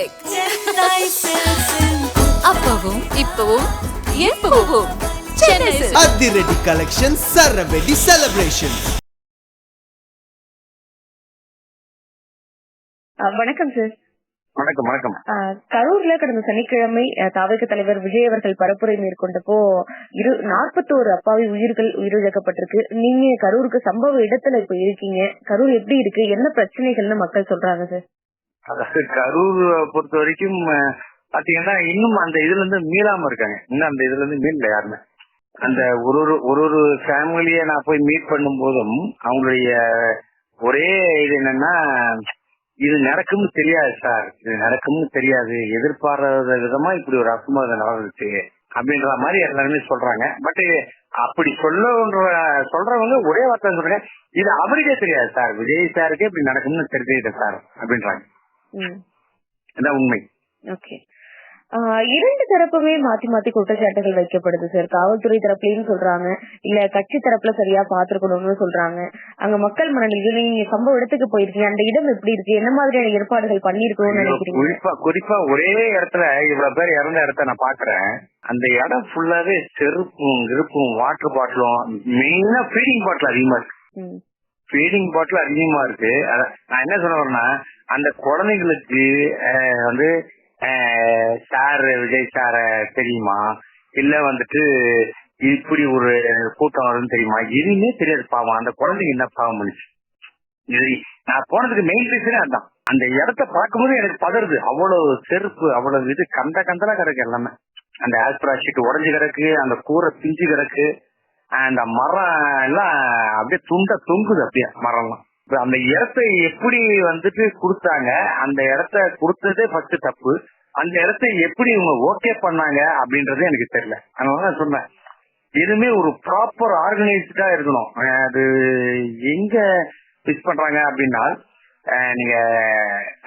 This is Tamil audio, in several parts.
சில்க் அப்பவும் இப்பவும் எப்பவும் அதிரடி கலெக்ஷன் சரவெடி செலிப்ரேஷன் வணக்கம் சார் வணக்கம் வணக்கம். கரூர்ல கடந்த சனிக்கிழமை தாவக தலைவர் விஜய் அவர்கள் பரப்புரை மேற்கொண்டப்போ இரு நாற்பத்தோரு அப்பாவி உயிர்கள் உயிரிழக்கப்பட்டிருக்கு. நீங்க கரூருக்கு சம்பவ இடத்துல இப்ப இருக்கீங்க. கரூர் எப்படி இருக்கு? என்ன பிரச்சனைகள்னு மக்கள் சொல்றாங்க சார் அதாவது கரூர் பொறுத்த வரைக்கும் பாத்தீங்கன்னா இன்னும் அந்த இதுல இருந்து மீளாம இருக்காங்க. இன்னும் அந்த இதுல இருந்து மீளல யாருமே. அந்த ஒரு ஒரு ஒரு ஒரு ஃபேமிலிய நான் போய் மீட் பண்ணும் போதும் அவங்களுடைய ஒரே இது என்னன்னா இது நடக்கும்னு தெரியாது சார். இது நடக்கும்னு தெரியாது. எதிர்பாராத விதமா இப்படி ஒரு அசம்பாவிதம் நடந்துச்சு அப்படின்ற மாதிரி எல்லாருமே சொல்றாங்க. பட் அப்படி சொல்ல சொல்றவங்க ஒரே வார்த்தை சொல்றாங்க. இது அவருக்கே தெரியாது சார். விஜய் சாருக்கே இப்படி நடக்கும்னு தெரிஞ்சுக்கிட்டேன் சார் அப்படின்றாங்க. ம். இதான் உண்மை. ஓகே. இரண்டு தரப்புமே மாத்தி மாத்தி குற்றச்சாட்டுகள் வைக்கப்படுது சார் காவல்துறை தரப்புலயும் சொல்றாங்க இல்ல கட்சி தரப்புல சரியா பாத்துருக்கணும்னு சொல்றாங்க. அங்க மக்கள் மனநிலையில் நீங்க சம்பவ இடத்துக்கு போயிருக்கீங்க அந்த இடம் எப்படி இருக்கு என்ன மாதிரியான ஏற்பாடுகள் பண்ணிருக்கணும்னு நினைக்கிறீங்க? குறிப்பா குறிப்பா ஒரே இடத்துல இவ்வளவு பேர் இறந்த இடத்த நான் பாக்குறேன். அந்த இடம் ஃபுல்லாவே செருப்பும் இருப்பும் வாட்டர் பாட்டிலும் மெயினா ஃபீடிங் பாட்டில் அதிகமா இருக்கு. ஃபீடிங் பாட்டில் அதிகமா இருக்கு. நான் என்ன சொல்ல வரேன்னா அந்த குழந்தைங்களுக்கு வந்து சார் விஜய் சார தெரியுமா? இல்ல வந்துட்டு இப்படி ஒரு கூட்டம் வரும்னு தெரியுமா? எதுவுமே தெரியாது பாவம். அந்த குழந்தைங்க என்ன பாவம் பண்ணுச்சு? இது நான் போனதுக்கு மெயின் ரீசனே அதான். அந்த இடத்த பார்க்கும்போது எனக்கு பதறுது. அவ்வளவு செருப்பு அவ்வளவு இது கந்த கந்தலா கிடக்கு எல்லாமே. அந்த ஆஸ்பிரா ஷீட் உடஞ்சு கிடக்கு அந்த கூரை பிஞ்சு கிடக்கு அந்த மரம் எல்லாம் அப்படியே துண்ட தொங்குது அப்படியே மரம்லாம். அந்த இடத்த எப்படி வந்துட்டு கொடுத்தாங்க அந்த இடத்த கொடுத்ததே ஃபர்ஸ்ட் தப்பு. அந்த இடத்த எப்படி இவங்க ஓகே பண்ணாங்க அப்படின்றது எனக்கு தெரியல. அதனால நான் சொன்னேன். எதுவுமே ஒரு ப்ராப்பர் ஆர்கனைஸ்டா இருக்கணும். அது எங்க மிஸ் பண்றாங்க அப்படின்னா நீங்க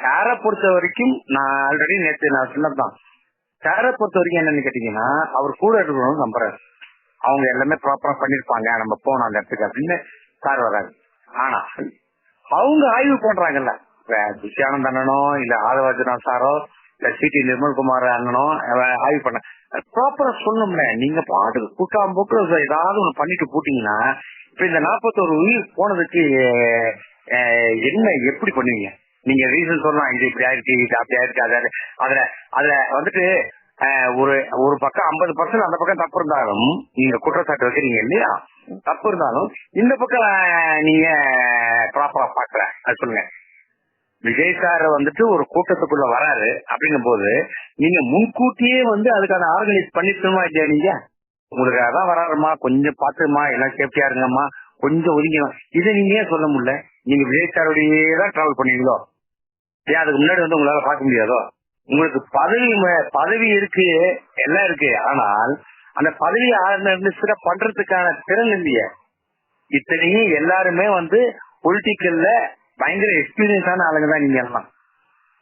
சேரை பொறுத்த வரைக்கும் நான் ஆல்ரெடி நேற்று நான் சொன்னதுதான். சேரை பொறுத்த வரைக்கும் என்னன்னு கேட்டீங்கன்னா அவர் கூட இருக்கணும்னு நம்புறாரு. அவங்க எல்லாமே ப்ராப்பரா பண்ணிருப்பாங்க. நம்ம போனோம் அந்த இடத்துக்கு அப்படின்னு சார் வராது ஆனா அவங்க ஆய்வு பண்றாங்கல்ல. துஷியானந்த் அண்ணனோ இல்ல ஆதவாஜனா சாரோ இல்ல சிடி நிர்மல்குமார் அண்ணனோ ஆய்வு பண்ண ப்ராப்பரா சொல்லணும்ல. நீங்க பாட்டுக்கு கூட்டாம் போக்குல ஏதாவது ஒண்ணு பண்ணிட்டு போட்டீங்கன்னா இப்ப இந்த நாற்பத்தோரு உயிர் போனதுக்கு என்ன எப்படி பண்ணுவீங்க? நீங்க ரீசன் சொல்லலாம் இது இப்படி ஆயிருக்கு இது அப்படி ஆயிருக்கு அது அதுல அதுல வந்துட்டு ஒரு ஒரு பக்கம் ஐம்பது பர்சன்ட் அந்த பக்கம் தப்பு இருந்தாலும் நீங்க குற்றச்சாட்டு வைக்கிறீங்க இல்லையா? தப்பு இருந்தாலும் இந்த பக்கம் நீங்க ப்ராப்பரா பாக்குற அது சொல்லுங்க. விஜய் சார் வந்துட்டு ஒரு கூட்டத்துக்குள்ள வராரு அப்படின்னும் போது நீங்க முன்கூட்டியே வந்து அதுக்கான ஆர்கனைஸ் பண்ணிட்டுமா இல்லையா நீங்க? உங்களுக்கு அதான் வராருமா? கொஞ்சம் பாத்துமா எல்லாம் சேஃப்டியா இருங்கம்மா? கொஞ்சம் ஒதுங்கணும் இதை நீங்க ஏன் சொல்ல முடியல? நீங்க விஜய் சாரோடையே தான் டிராவல் பண்ணுவீங்களோ? ஏன் அதுக்கு முன்னாடி வந்து உங்களால பார்க்க முடியாதோ? உங்களுக்கு பதவி பதவி இருக்கு எல்லாம் இருக்கு. ஆனால் அந்த பதவி ஆளுநர் பண்றதுக்கான திறன் இல்லையே. இத்தனையும் எல்லாருமே வந்து பொலிட்டிக்கல்ல பயங்கர எக்ஸ்பீரியன்ஸான ஆளுங்க தான் நீங்க எல்லாம்.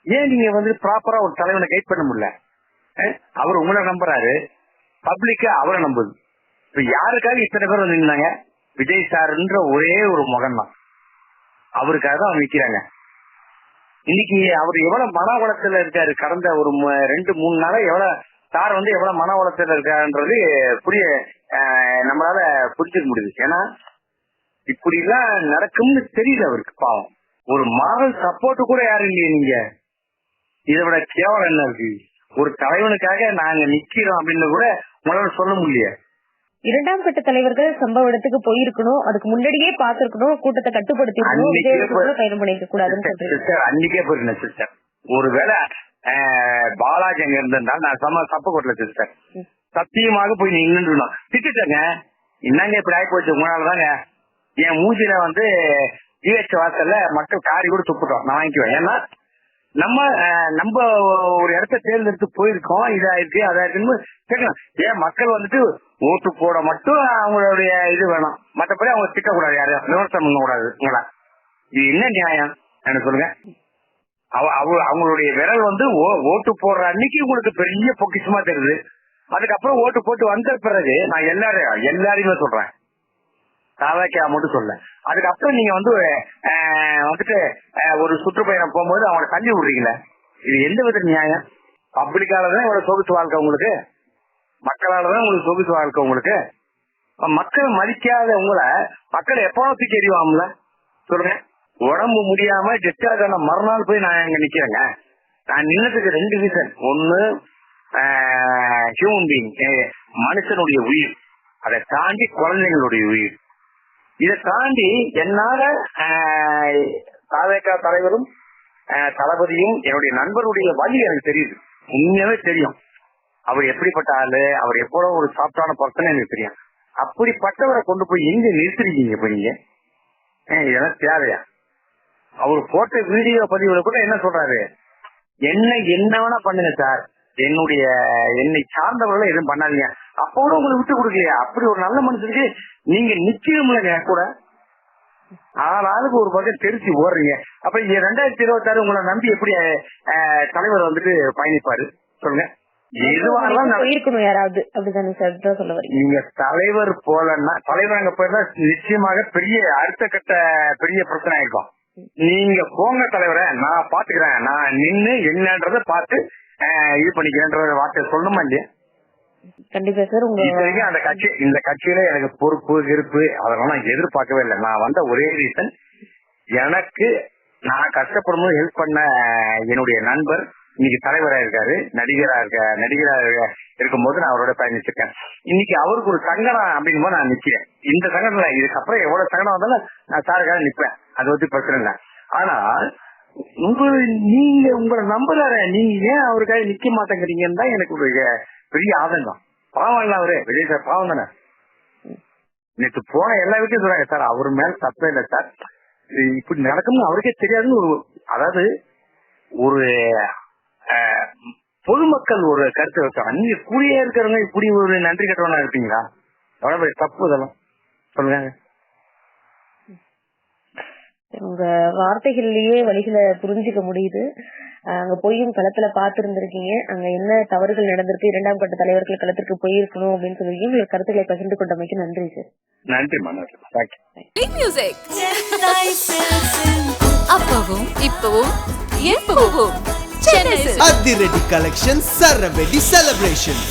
ஏன் நீங்க வந்து ப்ராப்பரா ஒரு தலைவனை கைட் பண்ண முடியல? அவர் உங்களை நம்புறாரு. பப்ளிக்க அவரை நம்புது. இப்ப யாருக்காக இத்தனை பேர் வந்து நின்னாங்க? விஜய் சார்ன்ற ஒரே ஒரு மகன் தான் அவருக்காக தான் நிக்கிறாங்க. இன்னைக்கு அவர் எவ்வளவு மன உளத்துல இருக்காரு. கடந்த ஒரு ரெண்டு மூணு நாளா எவ்வளவு சார் வந்து எவ்வளவு மன இருக்காருன்றது புரிய நம்மளால புரிஞ்சுக்க முடியுது. ஏன்னா இப்படி எல்லாம் நடக்கும்னு தெரியல அவருக்கு பாவம். ஒரு மாரல் சப்போர்ட் கூட யாரும் இல்லையே நீங்க. இதை விட கேவலம் என்ன இருக்கு? ஒரு தலைவனுக்காக நாங்க நிக்கிறோம் அப்படின்னு கூட முதல்ல சொல்ல முடியல. இரண்டாம் கட்ட தலைவர்கள் சம்பவ இடத்துக்கு போயிருக்கணும் அதுக்கு முன்னாடியே பாத்துருக்கணும் கூட்டத்தை கட்டுப்படுத்தி பயணம் பண்ணிருக்க கூடாதுன்னு அன்னைக்கே போயிருந்தேன் சிஸ்டர். ஒருவேளை பாலாஜி அங்க இருந்திருந்தா நான் சம சப்பக்கோட்டல சிஸ்டர். சத்தியமாக போய் நின்றுட்டு திட்டுட்டேங்க. என்னங்க இப்படி ஆகி போச்சு உங்களாலதாங்க. என் மூஞ்சில வந்து ஜிஹெச் வாசல்ல மக்கள் காரி கூட துப்பிட்டோம். நான் வாங்கிக்குவேன். ஏன்னா நம்ம நம்ம ஒரு இடத்த தேர்ந்தெடுத்து போயிருக்கோம். இதா இருக்கு அதா இருக்குன்னு கேட்கலாம். ஏன் மக்கள் வந்துட்டு ஓட்டு போட மட்டும் அவங்களுடைய இது வேணும். மற்றபடி அவங்க திட்டக்கூடாது யாரையும் விமர்சனம் பண்ணக்கூடாது. உங்களை இது என்ன நியாயம்? எனக்கு சொல்லுங்க? அவ- அவங்களுடைய விரல் வந்து ஓ- ஓட்டு போடுற அன்னைக்கு உங்களுக்கு பெரிய பொக்கிஷமா தெரியுது. அதுக்கப்புறம் ஓட்டு போட்டு வந்த பிறகு நான் எல்லாரையும் எல்லாரையுமே சொல்றேன். தாவாக்கியா மட்டும் சொல்ல அதுக்கப்புறம் நீங்க வந்து வந்துட்டு ஒரு சுற்றுப்பயணம் போகும்போது அவங்களை தள்ளி விடுறீங்களே? இது எந்த வித நியாயம்? பப்ளிக்கால தான் இவ்வளவு சொகுசு வாழ்க்கை உங்களுக்கு? மக்களால தான் உங்களுக்கு சொகுசு வாழ்க்கை உங்களுக்கு? மக்கள் மதிக்காத உங்களை மக்கள் எப்போ தூக்கி எறிவாம்ல சொல்லுங்க. உடம்பு முடியாம டிஸ்சார்ஜ் ஆன மறுநாள் போய் நான் இங்க நிக்கிறேங்க. நான் நின்னதுக்கு ரெண்டு ரீசன் ஒன்னு ஹியூமன் பீங் மனுஷனுடைய உயிர். அதை தாண்டி குழந்தைங்களுடைய உயிர். இதை தாண்டி என்னால தாவேக்கா தலைவரும் தளபதியும் என்னுடைய நண்பருடைய வழி எனக்கு தெரியுது. உண்மையாவே தெரியும். அவர் எப்படிப்பட்ட ஆளு அவர் எவ்வளவு ஒரு சாப்டான பர்சன் எனக்கு தெரியும். அப்படிப்பட்டவரை கொண்டு போய் எங்க நிறுத்திருக்கீங்க இப்ப நீங்க? இதெல்லாம் தேவையா? அவர் போட்ட வீடியோ பதிவுல கூட என்ன சொல்றாரு? என்ன என்ன வேணா பண்ணுங்க சார். என்னுடைய என்னை சார்ந்தவர்கள் எதுவும் பண்ணாதீங்க. அப்போ கூட உங்களுக்கு விட்டு கொடுக்கலையா? அப்படி ஒரு நல்ல மனுஷனுக்கு நீங்க நிச்சயம்லங்க கூட. ஆள் ஆளுக்கு ஒரு பக்கம் தெரிச்சு ஓடுறீங்க. அப்ப இங்க ரெண்டாயிரத்தி இருபத்தி ஆறு உங்களை நம்பி எப்படி தலைவர் வந்துட்டு பயணிப்பாரு? சொல்லுங்க. போயிருக்கணும் யாராவது. அப்படிதானே சார் சொல்ல வரீங்க. நீங்க தலைவர் போலன்னா தலைவர் அங்க போயிருந்தா நிச்சயமாக பெரிய அடுத்த கட்ட பெரிய பிரச்சனை ஆயிருக்கும். நீங்க போங்க தலைவரை நான் பாத்துக்கிறேன். நான் நின்னு என்னன்றத பார்த்து அஹ், இது பண்ணிக்கிறேன்ற வார்த்தை சொல்லணுமா இல்லையா? கண்டிப்பா சார் உங்க அந்த கட்சி இந்த கட்சியில எனக்கு பொறுப்பு இருப்பு அதெல்லாம் நான் எதிர்பார்க்கவே இல்லை. நான் வந்த ஒரே ரீசன் எனக்கு நான் கஷ்டப்படும்போது ஹெல்ப் பண்ண என்னுடைய நண்பர் இன்னைக்கு தலைவரா இருக்காரு நடிகரா இருக்க நடிகரா இருக்கும்போது நான் அவரோட பயணிச்சிருக்கேன். இன்னைக்கு அவருக்கு ஒரு சங்கடம் அப்படிங்கும் போது நான் நிக்கிறேன். இந்த சங்கடம்ல இதுக்கப்புறம் எவ்வளவு சங்கடம் வந்தாலும் நான் சாருக்காக நிப்பேன். அது பத்தி பிரச்சனை இல்லை. ஆனா உங்க நீங்க உங்களை நம்புறாரு நீங்க ஏன் அவருக்காக நிக்க மாட்டேங்கிறீங்கன்னு தான் எனக்கு ஒரு பெரிய ஆதங்கம். பாவம் இல்ல அவரு. விஜய் சார் பாவம் தானே? நேற்று போன எல்லா வீட்டையும் சொல்றாங்க சார் அவர் மேல தப்பே இல்லை சார். இப்படி நடக்கும்னு அவருக்கே தெரியாதுன்னு ஒரு அதாவது ஒரு பொதுமக்கள் ஒரு கருத்தை வச்சாங்க நீங்க கூடியே இருக்கிறவங்க இப்படி ஒரு நன்றி கட்டவனா இருப்பீங்களா? எவ்வளவு தப்பு இதெல்லாம்? சொல்லுங்க. உங்க வார்த்தைகள்லயே வழிகளை புரிஞ்சுக்க முடியுது. அங்க போயும் களத்துல பாத்துருந்திருக்கீங்க அங்க என்ன தவறுகள் நடந்திருக்கு? இரண்டாம் கட்ட தலைவர்கள் களத்திற்கு போயிருக்கணும் அப்படின்னு சொல்லி உங்கள் கருத்துக்களை பகிர்ந்து கொண்டமைக்கு நன்றி சார் நன்றி மியூசிக் அப்பவும் இப்பவும் எப்பவும் சென்னை. அதிரடி கலெக்ஷன் சரவெடி செலிப்ரேஷன்